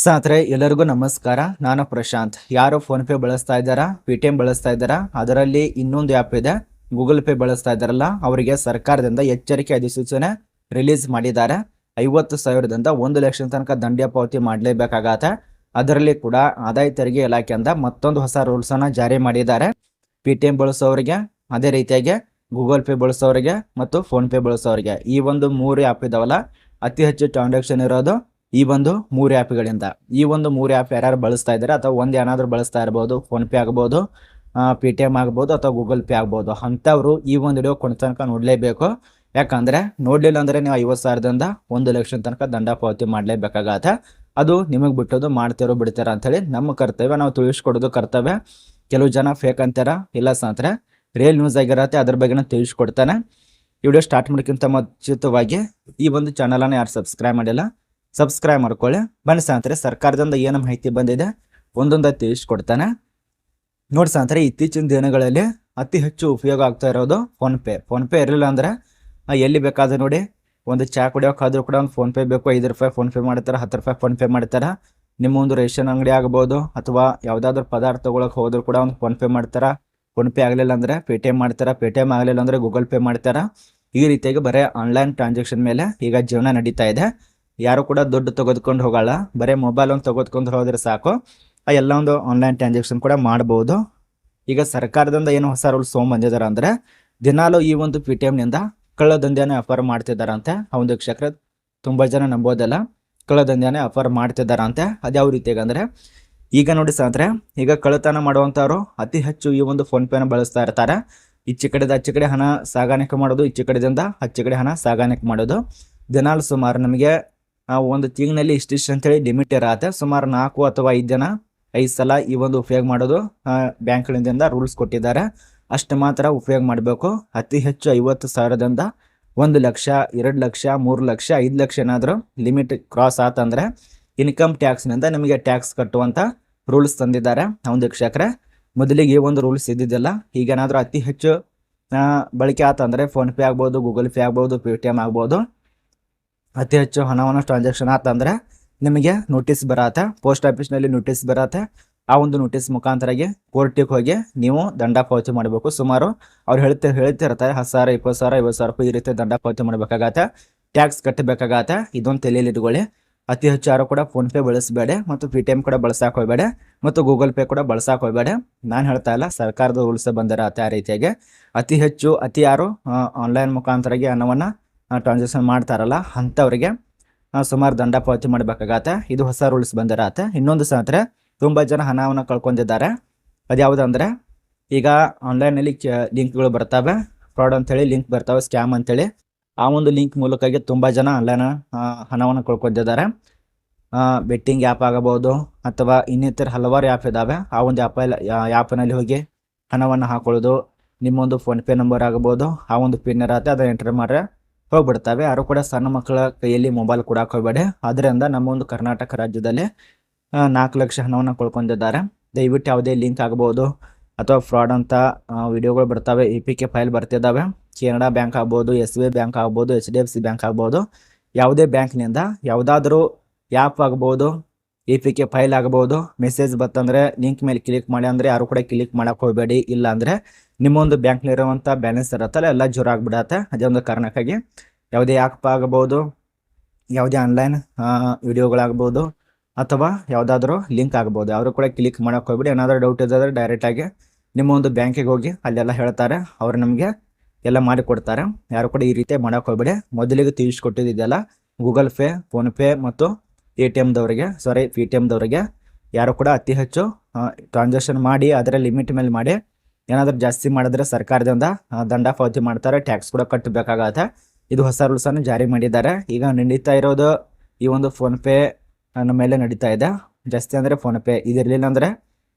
ಸ್ನೇಹಿತರೆ, ಎಲ್ಲರಿಗೂ ನಮಸ್ಕಾರ. ನಾನು ಪ್ರಶಾಂತ್. ಯಾರು ಫೋನ್ ಪೇ ಬಳಸ್ತಾ ಇದ್ದಾರಾ? ಪೇಟಿಎಂ ಬಳಸ್ತಾ ಇದ್ದಾರಾ? ಅದರಲ್ಲಿ ಇನ್ನೊಂದು ಆ್ಯಪ್ ಇದೆ. ಗೂಗಲ್ ಪೇ ಬಳಸ್ತಾ ಇದ್ದಾರಲ್ಲ, ಅವರಿಗೆ ಸರ್ಕಾರದಿಂದ ಎಚ್ಚರಿಕೆ ಅಧಿಸೂಚನೆ ರಿಲೀಸ್ ಮಾಡಿದ್ದಾರೆ. ಐವತ್ತು ಸಾವಿರದಿಂದ ಒಂದು ಲಕ್ಷದ ತನಕ ದಂಡ ಪಾವತಿ ಮಾಡಲೇಬೇಕಾಗತ್ತೆ. ಅದರಲ್ಲಿ ಕೂಡ ಆದಾಯ ತೆರಿಗೆ ಇಲಾಖೆಯಿಂದ ಮತ್ತೊಂದು ಹೊಸ ರೂಲ್ಸನ್ನು ಜಾರಿ ಮಾಡಿದ್ದಾರೆ. ಪಿ ಟಿ ಬಳಸೋರಿಗೆ ಅದೇ ರೀತಿಯಾಗಿ ಗೂಗಲ್ ಪೇ ಬಳಸೋರಿಗೆ ಮತ್ತು ಫೋನ್ಪೇ ಬಳಸೋರಿಗೆ ಈ ಒಂದು ಮೂರು ಆ್ಯಪ್ ಇದಾವಲ್ಲ, ಅತಿ ಹೆಚ್ಚು ಟ್ರಾನ್ಸಾಕ್ಷನ್ ಇರೋದು ಈ ಒಂದು ಮೂರು ಆ್ಯಪ್ಗಳಿಂದ. ಈ ಒಂದು ಮೂರು ಆ್ಯಪ್ ಯಾರ್ಯಾರು ಬಳಸ್ತಾ ಇದ್ದಾರೆ ಅಥವಾ ಒಂದು ಏನಾದರೂ ಬಳಸ್ತಾ ಇರ್ಬೋದು ಫೋನ್ಪೇ ಆಗ್ಬೋದು ಪೇ ಟಿ ಎಂ ಆಗ್ಬೋದು ಅಥವಾ ಗೂಗಲ್ ಪೇ ಆಗ್ಬೋದು, ಅಂಥವ್ರು ಈ ಒಂದು ವಿಡಿಯೋ ಕೊನೆ ತನಕ ನೋಡಲೇಬೇಕು. ಯಾಕಂದರೆ ನೋಡಲಿಲ್ಲ ಅಂದರೆ ನೀವು ಐವತ್ತು ಸಾವಿರದಿಂದ ಒಂದು ಲಕ್ಷದ ತನಕ ದಂಡ ಪಾವತಿ ಮಾಡಲೇಬೇಕಾಗತ್ತೆ. ಅದು ನಿಮಗೆ ಬಿಟ್ಟೋದು ಮಾಡ್ತಿರೋ ಅಂತ ಅಂಥೇಳಿ ನಮ್ಮ ಕರ್ತವ್ಯ, ನಾವು ತಿಳಿಸ್ಕೊಡೋದು ಕರ್ತವ್ಯ. ಕೆಲವು ಜನ ಫೇಕ್ ಅಂತಾರ? ಇಲ್ಲ ಸಂತರ ರಿಯಲ್ ನ್ಯೂಸ್ ಆಗಿರತ್ತೆ, ಅದ್ರ ಬಗ್ಗೆ ನಾನು ತಿಳಿಸ್ಕೊಡ್ತಾನೆ. ಈ ವಿಡಿಯೋ ಸ್ಟಾರ್ಟ್ ಮಾಡೋಕ್ಕಿಂತ ಮುಂಚಿತವಾಗಿ ಈ ಒಂದು ಚಾನಲನ್ನು ಯಾರು ಸಬ್ಸ್ಕ್ರೈಬ್ ಮಾಡಿಲ್ಲ ಸಬ್ಸ್ಕ್ರೈಬ್ ಮಾಡ್ಕೊಳ್ಳಿ. ಬನ್ನಿ ಸ್ನೇಹಿತರೆ, ಸರ್ಕಾರದಿಂದ ಏನು ಮಾಹಿತಿ ಬಂದಿದೆ. ಒಂದೊಂದು ತಿಳಿಸ್ಕೊಡ್ತಾನೆ ನೋಡಿ ಸ್ನೇಹಿತರೆ, ಇತ್ತೀಚಿನ ದಿನಗಳಲ್ಲಿ ಅತಿ ಹೆಚ್ಚು ಉಪಯೋಗ ಆಗ್ತಾ ಇರೋದು ಫೋನ್ಪೇ ಫೋನ್ಪೇ ಇರಲಿಲ್ಲ ಅಂದರೆ ಎಲ್ಲಿ ಬೇಕಾದ್ರೆ ನೋಡಿ, ಒಂದು ಚಾ ಕುಡಿಯೋಕ್ಕಾದ್ರೂ ಕೂಡ ಒಂದು ಫೋನ್ಪೇ ಬೇಕು. ಐದು ರೂಪಾಯಿ ಫೋನ್ಪೇ ಮಾಡ್ತಾರೆ, ಹತ್ತು ರೂಪಾಯಿ ಫೋನ್ಪೇ ಮಾಡ್ತಾರೆ? ನಿಮ್ಮ ಒಂದು ರೇಷನ್ ಅಂಗಡಿ ಆಗ್ಬೋದು, ಅಥವಾ ಯಾವುದಾದ್ರೂ ಪದಾರ್ಥ ತೊಗೊಳಕ್ಕೆ ಹೋದ್ರು ಕೂಡ ಒಂದು ಫೋನ್ಪೇ ಮಾಡ್ತಾರೆ? ಫೋನ್ಪೇ ಆಗಲಿಲ್ಲ ಅಂದರೆ ಪೇ ಟಿ ಎಂ ಮಾಡ್ತಾರೆ? ಪೇ ಟಿ ಎಂ ಆಗಲಿಲ್ಲ ಅಂದರೆ ಗೂಗಲ್ ಪೇ ಮಾಡ್ತಾರೆ? ಈ ರೀತಿಯಾಗಿ ಬರೀ ಆನ್ಲೈನ್ ಟ್ರಾನ್ಸಾಕ್ಷನ್ ಮೇಲೆ ಈಗ ಜೀವನ ನಡೀತಾ ಇದೆ. ಯಾರು ಕೂಡ ದುಡ್ಡು ತೆಗೆದುಕೊಂಡು ಹೋಗಲ್ಲ. ಬರೀ ಮೊಬೈಲ್ ಒಂದು ತೆಗೆದುಕೊಂಡು ಹೋದ್ರೆ ಸಾಕು. ಆ ಎಲ್ಲ ಒಂದು ಆನ್ಲೈನ್ ಟ್ರಾನ್ಸಾಕ್ಷನ್ ಕೂಡ ಮಾಡ್ಬೋದು. ಈಗ ಸರ್ಕಾರದಿಂದ ಏನು ಹೊಸ ರೂಲ್ಸ್ ತೊಗೊಂಬಂದಿದ್ದಾರೆ ಅಂದರೆ, ದಿನಾಲು ಈ ಒಂದು ಪಿ ಟಿ ಎಮ್ನಿಂದ ಕಳ್ಳದಂಧೆನೇ ಆಫರ್ ಮಾಡ್ತಿದ್ದಾರಂತೆ. ಆ ಒಂದು ಕ್ಷೇತ್ರ ತುಂಬ ಜನ ನಂಬೋದಲ್ಲ. ಕಳ್ಳದಂಧೆನೇ ಆಫರ್ ಮಾಡ್ತಿದ್ದಾರಂತೆ. ಅದು ಯಾವ ರೀತಿಯಾಗಿ ಅಂದರೆ ಈಗ ನೋಡಿ ಸ್ನೇಹಿತರೆ, ಈಗ ಕಳ್ಳತನ ಮಾಡುವಂಥವ್ರು ಅತಿ ಹೆಚ್ಚು ಈ ಒಂದು ಫೋನ್ ಪೇನ ಬಳಸ್ತಾ ಇರ್ತಾರೆ. ಈಚೆ ಕಡೆದ ಅಚ್ಚ ಕಡೆ ಹಣ ಸಾಗಾಣಿಕೆ ಮಾಡೋದು ಈಚೆ ಕಡೆದಿಂದ ಅಚ್ಚ ಕಡೆ ಹಣ ಸಾಗಾಣಿಕೆ ಮಾಡೋದು. ದಿನಾಲು ಸುಮಾರು ನಮಗೆ ಒಂದು ತಿಂಗಳಲ್ಲಿ ಇಷ್ಟಿಷ್ಟು ಅಂತೇಳಿ ಲಿಮಿಟ್ ಇರತ್ತೆ. ಸುಮಾರು ನಾಲ್ಕು ಅಥವಾ ಐದು ಜನ ಐದು ಸಲ ಈ ಒಂದು ಉಪಯೋಗ ಮಾಡೋದು ಬ್ಯಾಂಕ್ಗಳಿಂದ ರೂಲ್ಸ್ ಕೊಟ್ಟಿದ್ದಾರೆ. ಅಷ್ಟು ಮಾತ್ರ ಉಪಯೋಗ ಮಾಡಬೇಕು. ಅತಿ ಹೆಚ್ಚು ಐವತ್ತು ಸಾವಿರದಿಂದ ಒಂದು ಲಕ್ಷ ಎರಡು ಲಕ್ಷ ಮೂರು ಲಕ್ಷ ಐದು ಲಕ್ಷ ಏನಾದರೂ ಲಿಮಿಟ್ ಕ್ರಾಸ್ ಆತಂದರೆ ಇನ್ಕಮ್ ಟ್ಯಾಕ್ಸ್ನಿಂದ ನಿಮಗೆ ಟ್ಯಾಕ್ಸ್ ಕಟ್ಟುವಂಥ ರೂಲ್ಸ್ ತಂದಿದ್ದಾರೆ ಒಂದು ವೀಕ್ಷಕರೇ. ಮೊದಲಿಗೆ ಈ ಒಂದು ರೂಲ್ಸ್ ಇದ್ದಿದ್ದಿಲ್ಲ. ಈಗೇನಾದರೂ ಅತಿ ಹೆಚ್ಚು ಆ, ಬಳಕೆ ಆತಂದರೆ ಫೋನ್ಪೇ ಆಗ್ಬೋದು ಗೂಗಲ್ ಪೇ ಆಗ್ಬೋದು ಪೇ ಟಿ ಆಗ್ಬೋದು. ಅತಿ ಹೆಚ್ಚು ಹಣವನ್ನು ಟ್ರಾನ್ಸಾಕ್ಷನ್ ಆತಂದ್ರೆ ನಿಮಗೆ ನೋಟಿಸ್ ಬರತ್ತೆ ಪೋಸ್ಟ್ ಆಫೀಸ್ನಲ್ಲಿ ನೋಟಿಸ್ ಬರತ್ತೆ. ಆ ಒಂದು ನೋಟಿಸ್ ಮುಖಾಂತರಾಗಿ ಕೋರ್ಟಿಗೆ ಹೋಗಿ ನೀವು ದಂಡ ಪಾವತಿ ಮಾಡಬೇಕು. ಸುಮಾರು ಅವ್ರು ಹೇಳ್ತಾ, ಹೇಳ್ತಿರ್ತಾರೆ, ಹತ್ತು ಸಾವಿರ, ಇಪ್ಪತ್ತು ಸಾವಿರ, ಐವತ್ತು ಸಾವಿರ ರೂಪಾಯಿ ಈ ರೀತಿ ದಂಡ ಪಾವತಿ ಮಾಡಬೇಕಾಗತ್ತೆ. ಟ್ಯಾಕ್ಸ್ ಕಟ್ಟಬೇಕಾಗತ್ತೆ ಇದೊಂದು ತಲೆಯಲ್ಲಿ ಇಟ್ಕೊಳ್ಳಿ. ಅತಿ ಹೆಚ್ಚು ಯಾರು ಕೂಡ ಫೋನ್ಪೇ ಬಳಸಬೇಡ ಮತ್ತು ಪಿ ಕೂಡ ಬಳಸಕ್ಕೆ ಹೋಗಬೇಡ ಮತ್ತು ಗೂಗಲ್ ಪೇ ಕೂಡ ಬಳಸಕ್ಕೆ ಹೋಗಬೇಡ. ನಾನು ಹೇಳ್ತಾ ಇಲ್ಲ, ಸರ್ಕಾರದ ರೂಲ್ಸ್ ಬಂದಿರತ್ತೆ ಆ ರೀತಿಯಾಗಿ. ಅತಿ ಹೆಚ್ಚು, ಅತಿ ಯಾರು ಆನ್ಲೈನ್ ಮುಖಾಂತರಾಗಿ ಹಣವನ್ನು ಟ್ರಾನ್ಸಾಕ್ಷನ್ ಮಾಡ್ತಾರಲ್ಲ, ಅಂಥವ್ರಿಗೆ ಸುಮಾರು ದಂಡ ಪಾವತಿ ಮಾಡಬೇಕಾಗತ್ತೆ. ಇದು ಹೊಸ ರೂಲ್ಸ್ ಬಂದಿರತ್ತೆ. ಇನ್ನೊಂದು ಸ್ನೇಹಿತರೆ, ತುಂಬ ಜನ ಹಣವನ್ನು ಕಳ್ಕೊಂಡಿದ್ದಾರೆ. ಅದು ಯಾವುದಂದ್ರೆ ಈಗ ಆನ್ಲೈನಲ್ಲಿ ಲಿಂಕ್ಗಳು ಬರ್ತವೆ. ಫ್ರಾಡ್ ಅಂತೇಳಿ ಲಿಂಕ್ ಬರ್ತವೆ ಸ್ಕ್ಯಾಮ್ ಅಂತೇಳಿ. ಆ ಒಂದು ಲಿಂಕ್ ಮೂಲಕವಾಗಿ ತುಂಬ ಜನ ಆನ್ಲೈನ್ ಹಣವನ್ನು ಕಳ್ಕೊಂಡಿದ್ದಾರೆ. ಬೆಟ್ಟಿಂಗ್ ಆ್ಯಪ್ ಆಗಬಹುದು, ಅಥವಾ ಇನ್ನಿತರ ಹಲವಾರು ಆ್ಯಪ್ ಇದ್ದಾವೆ ಆ ಒಂದು ಆ್ಯಪಲ್ಲಿ ಆ್ಯಪ್ನಲ್ಲಿ ಹೋಗಿ ಹಣವನ್ನು ಹಾಕೊಳ್ಳೋದು, ನಿಮ್ಮೊಂದು ಫೋನ್ಪೇ ನಂಬರ್ ಆಗಬಹುದು, ಆ ಒಂದು ಪಿನ್ ಇರತ್ತೆ, ಅದನ್ನು ಎಂಟರ್ ಮಾಡ್ರೆ ಹೋಗ್ಬಿಡ್ತವೆ. ಯಾರು ಕೂಡ ಸಣ್ಣ ಮಕ್ಕಳ ಕೈಯಲ್ಲಿ ಮೊಬೈಲ್ ಕೊಡಕ್ಕೆ ಹೋಗಬೇಡಿ. ಅದರಿಂದ ನಮ್ಮ ಒಂದು ಕರ್ನಾಟಕ ರಾಜ್ಯದಲ್ಲಿ ನಾಲ್ಕು ಲಕ್ಷ ಹಣವನ್ನು ಕಳ್ಕೊಂಡಿದ್ದಾರೆ. ದಯವಿಟ್ಟು ಯಾವುದೇ ಲಿಂಕ್ ಆಗ್ಬೋದು ಅಥವಾ ಫ್ರಾಡ್ ಅಂತ ವಿಡಿಯೋಗಳು ಬರ್ತವೆ. ಇ ಪಿ ಕೆ ಫೈಲ್ ಬರ್ತಿದ್ದಾವೆ ಕೆನಡಾ ಬ್ಯಾಂಕ್ ಆಗ್ಬೋದು, ಎಸ್ ಬಿ ಐ ಬ್ಯಾಂಕ್ ಆಗ್ಬೋದು, H D F C bank ಆಗ್ಬೋದು. ಯಾವುದೇ ಬ್ಯಾಂಕ್ನಿಂದ ಯಾವುದಾದ್ರೂ ಆ್ಯಪ್ ಆಗ್ಬೋದು ಇ ಪಿ ಕೆ ಫೈಲ್ ಆಗಬಹುದು. ಮೆಸೇಜ್ ಬತ್ತಂದ್ರೆ ಲಿಂಕ್ ಮೇಲೆ ಕ್ಲಿಕ್ ಮಾಡಿ ಅಂದರೆ ಯಾರು ಕೂಡ ಕ್ಲಿಕ್ ಮಾಡಕ್ಕೆ ಹೋಗಬೇಡಿ. ಇಲ್ಲ ಅಂದರೆ ನಿಮ್ಮೊಂದು ಬ್ಯಾಂಕ್ನಲ್ಲಿರುವಂಥ ಬ್ಯಾಲೆನ್ಸ್ ಇರತ್ತಲ್ಲ ಎಲ್ಲ ಜೋರು ಆಗಿಬಿಡತ್ತೆ. ಅದೇ ಒಂದು ಕಾರಣಕ್ಕಾಗಿ ಯಾವುದೇ ಆ್ಯಪ್ ಆಗಬಹುದು, ಯಾವುದೇ ಆನ್ಲೈನ್ ವಿಡಿಯೋಗಳಾಗ್ಬೋದು ಅಥವಾ ಯಾವುದಾದ್ರೂ ಲಿಂಕ್ ಆಗ್ಬೋದು ಯಾರು ಕೂಡ ಕ್ಲಿಕ್ ಮಾಡೋಕೆ ಹೋಗ್ಬಿಡಿ. ಏನಾದರೂ ಡೌಟ್ ಇದ್ದರೆ ಡೈರೆಕ್ಟಾಗಿ ನಿಮ್ಮ ಒಂದು ಬ್ಯಾಂಕಿಗೆ ಹೋಗಿ ಅಲ್ಲೆಲ್ಲ ಹೇಳ್ತಾರೆ. ಅವ್ರು ನಮಗೆ ಎಲ್ಲ ಮಾಡಿಕೊಡ್ತಾರೆ ಯಾರು ಕೂಡ ಈ ರೀತಿ ಮಾಡೋಕೆ ಹೋಗ್ಬೇಡಿ. ಮೊದಲಿಗೆ ತಿಳಿಸ್ಕೊಟ್ಟಿದ್ದೆಲ್ಲ ಗೂಗಲ್ ಪೇ ಫೋನ್ಪೇ ಮತ್ತು ಎ ಟಿ ಎಮ್ದವರಿಗೆ ಸಾರಿ ಪಿ ಟಿ ಎಮ್ದವರಿಗೆ ಯಾರು ಕೂಡ ಅತಿ ಹೆಚ್ಚು ಟ್ರಾನ್ಸಾಕ್ಷನ್ ಮಾಡಿ, ಅದರ ಲಿಮಿಟ್ ಮೇಲೆ ಮಾಡಿ, ಏನಾದರೂ ಜಾಸ್ತಿ ಮಾಡಿದ್ರೆ ಸರ್ಕಾರದಿಂದ ದಂಡ ಪಾವತಿ ಮಾಡ್ತಾರೆ ಟ್ಯಾಕ್ಸ್ ಕೂಡ ಕಟ್ಟಬೇಕಾಗತ್ತೆ ಇದು ಹೊಸ ರೂಲ್ಸನ್ನು ಜಾರಿ ಮಾಡಿದ್ದಾರೆ. ಈಗ ನಡೀತಾ ಇರೋದು ಈ ಒಂದು ಫೋನ್ಪೇ ನನ್ನ ಮೇಲೆ ನಡೀತಾ ಇದೆ. ಜಾಸ್ತಿ ಅಂದರೆ ಫೋನ್ಪೇ ಇದಿರಲಿಲ್ಲ ಅಂದರೆ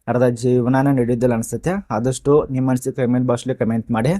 ಅರ್ಧ ಜೀವನಾನ ನಡೆಯೋದಿಲ್ಲ ಅನಿಸುತ್ತೆ. ಆದಷ್ಟು ನಿಮ್ಮ ಅನಿಸಿಕೆ ಕಮೆಂಟ್ ಬಾಕ್ಸ್ಲಿ ಕಮೆಂಟ್ ಮಾಡಿ.